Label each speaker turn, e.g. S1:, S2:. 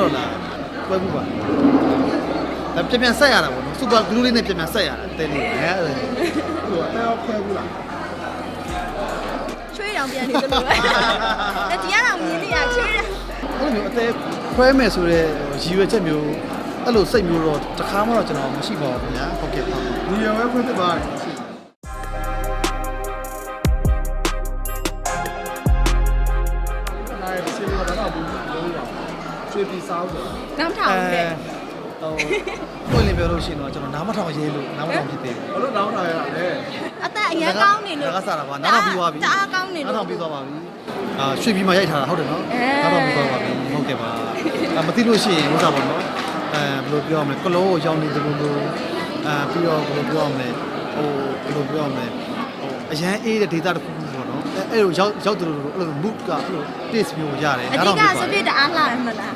S1: တော့လားပွဲမှုပါဒါပြန်ပြန်ဆက်ရတာပေါ့နော်စူပါဂလူးလေးနဲ့ပြန်ပြန်ဆက်ရတာတဲလေးဟဲ့အဲ့ဒါ
S2: ဟိုအဲ့တော့ခွဲဘူးလား
S3: ချွေးတောင်ပြန်နေသလိုပဲအဲဒီကတော့မြင်နေရချွေးတယ်
S1: အဲ့လိုမျိုးအသေးခွဲမယ်ဆိုတော့ရည်ရွယ်ချက်မျိုးအဲ့လိုစိတ်မျိုးတော့တခါမှတော့ကျွန်တော်မရှိပါဘူးခင်ဗျာဟုတ်ကဲ့ပါ
S2: ဒီရွယ်ခွဲဖြစ်သွားတယ်နိုင်စီ ရတော့ဘူးလို့ရချွေးပြီးစားဆို
S3: နောက်ထောင်တဲ့
S1: ဟိုပွင့်လင်းပြောလို့ရှိရင်တော့ကျွန်တော်နားမထောင်ရဲလို့နားမထောင်ဖြစ်သေးဘူး
S2: ဘာလို့တောင်းတာရလဲ
S3: အသက်အရင်ကောင်းနေလို့
S1: ဒါကစားတာပါနားထောင်ပြီးသွားပြီ
S3: တအားကောင်းနေ
S1: နား
S3: လို့
S1: ထောင်ပြီးသွားပါပြီအာရွှေပြီးမှရိုက်ထားတာဟုတ်တယ်နော်
S3: အဲ
S1: နားထောင်ပြီးသွားပါပြီဟုတ်ကဲ့ပါအာမသိလို့ရှိရင်ဥစ္စာပေါ့နော်အဲဘယ်လိုပြောရမလဲကလောကိုရောင်းနေတယ်လို့လို့အာပြီးတော့ဘယ်လိုပြောရမလဲဟိုဘယ်လိုပြောရမလဲဟိုအရန်အေးတဲ့ဒေတာတစ်ခုခုပေါ့နော် အဲအဲ့လိုရောက်ရောက်တယ်လို့အဲ့လို mood ကအဲ့လို taste မျိုးရတယ်
S3: အဓိကစပစ်တအားလာရမလား